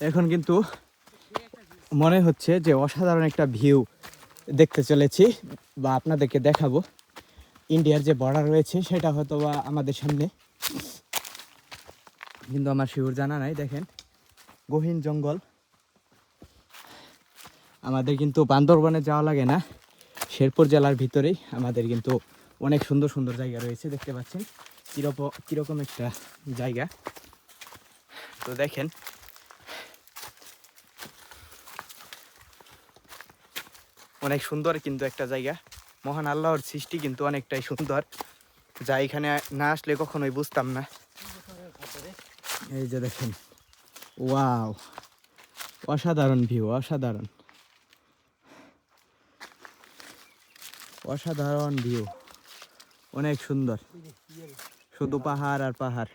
এখন কিন্তু মনে হচ্ছে যে অসাধারণ একটা ভিউ দেখতে চলেছি বা আপনাদেরকে দেখাবো। ইন্ডিয়ার যে বর্ডার রয়েছে, সেটা হয়তো বা আমাদের সামনে। কিন্তু আমার শিউর জানা নাই, দেখেন। গহীন জঙ্গল। আমাদের কিন্তু বান্দরবনে যাওয়া লাগে না। শেরপুর জেলার ভিতরেই আমাদের কিন্তু অনেক সুন্দর সুন্দর জায়গা রয়েছে, দেখতে পাচ্ছেন। কীরকম কীরকম একটা জায়গা। তো দেখেন অনেক সুন্দর কিন্তু একটা জায়গা। মহান আল্লাহর সৃষ্টি কিন্তু অনেকটাই সুন্দর। যা এখানে না আসলে কখনোই বুঝতাম না। এই যে দেখেন, ওয়াও, অসাধারণ ভিউ অসাধারণ। অসাধারণ ভিউ অনেক সুন্দর। শুধু পাহাড় আর পাহাড়।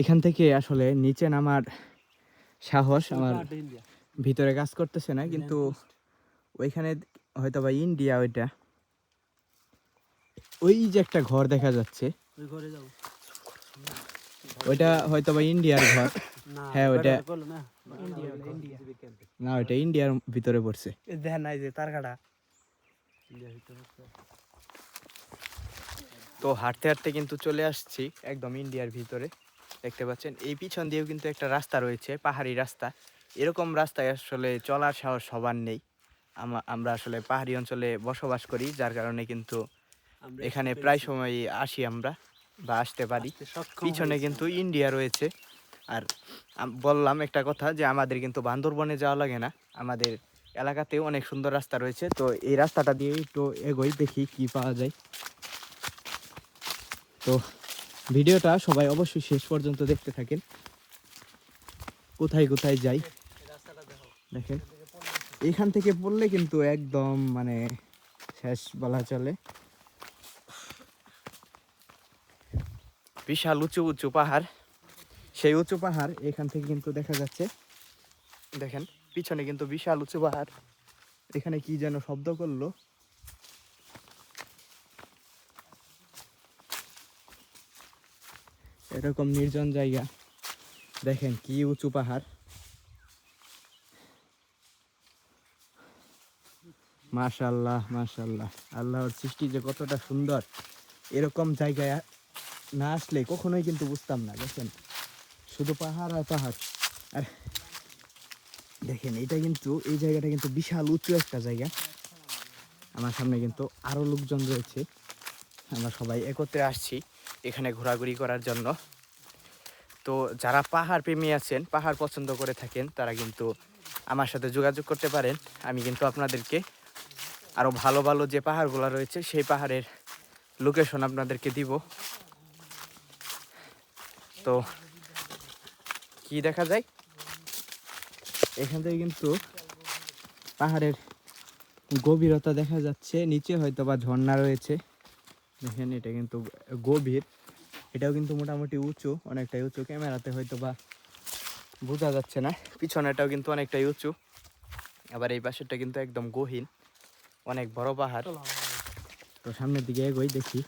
এখান থেকে আসলে নিচে নামার সাহস আমার ভিতরে কাজ করতেছে না কিন্তু ওইখানে হয়তো বা ইন্ডিয়া ওইটা। ওই যে একটা ঘর দেখা যাচ্ছে। ওই ঘরে যাও ওইটা হয়তো বা ইন্ডিয়ার ঘর। না হ্যাঁ, ওইটা- না ওইটা ইন্ডিয়ার ভিতরে পড়ছে। দেখ নাই যে তার কাটা। তো হাঁটতে হাঁটতে কিন্তু চলে আসছি একদম ইন্ডিয়ার ভিতরে। দেখতে পাচ্ছেন। এই পিছন দিয়েও কিন্তু একটা রাস্তা রয়েছে পাহাড়ি রাস্তা। এরকম রাস্তায় আসলে চলার সাহস সবার নেই। আমা- আমরা আসলে পাহাড়ি অঞ্চলে বসবাস করি যার কারণে কিন্তু এখানে প্রায় সময় আসি আমরা বা আসতে পারি। পিছনে কিন্তু ইন্ডিয়া রয়েছে। আর বললাম একটা কথা যে আমাদের কিন্তু বান্দরবনে যাওয়া লাগে না। আমাদের এলাকাতেও অনেক সুন্দর রাস্তা রয়েছে। তো এই রাস্তাটা দিয়ে একটু এগোই দেখি কি পাওয়া যায়। তো ভিডিওটা সবাই অবশ্যই শেষ পর্যন্ত দেখতে থাকেন। কোথায় কোথায় যাই? দেখেন। এখান থেকে পড়লে কিন্তু একদম মানে শেষ বলা চলে। বিশাল উঁচু উঁচু পাহাড়। সেই উঁচু পাহাড় এখান থেকে কিন্তু দেখা যাচ্ছে। দেখেন পিছনে কিন্তু বিশাল উঁচু পাহাড়। এখানে কি যেন শব্দ করল? এরকম নির্জন জায়গা। দেখেন কি উঁচু পাহাড়। মাশাল্লাহ মাশাল্লাহ আল্লাহর সৃষ্টি যে কতটা সুন্দর। এরকম জায়গায় না আসলে কখনোই কিন্তু বুঝতাম না, দেখেন। শুধু পাহাড় আর পাহাড়। আর দেখেন, এটা কিন্তু, এই জায়গাটা কিন্তু বিশাল উঁচু একটা জায়গা। আমার সামনে কিন্তু আরও লোকজন রয়েছে। আমরা সবাই একত্রে আসছি। এখানে ঘোরাঘুরি করার জন্য। তো যারা পাহাড় প্রেমী আছেন, পাহাড় পছন্দ করে থাকেন, তারা কিন্তু আমার সাথে যোগাযোগ করতে পারেন। আমি কিন্তু আপনাদেরকে আরও ভালো ভালো যে পাহাড়গুলো রয়েছে, সেই পাহাড়ের লোকেশন আপনাদেরকে দিব। তো কি দেখা যায়? এখান থেকে কিন্তু পাহাড়ের গভীরতা দেখা যাচ্ছে, নিচে হয়তো বা ঝর্ণা রয়েছে। দেখেন, এটা কিন্তু গভীর। এটাও কিন্তু মোটামুটি উঁচু, অনেকটাই উঁচু। ক্যামেরাতে হয়তো বা বোঝা যাচ্ছে না। পিছনেটাও কিন্তু অনেকটাই উঁচু। আবার এই পাশেরটা কিন্তু একদম গহীন। অনেক বড় পাহাড়। তো সামনের দিকে এগোই, দেখি।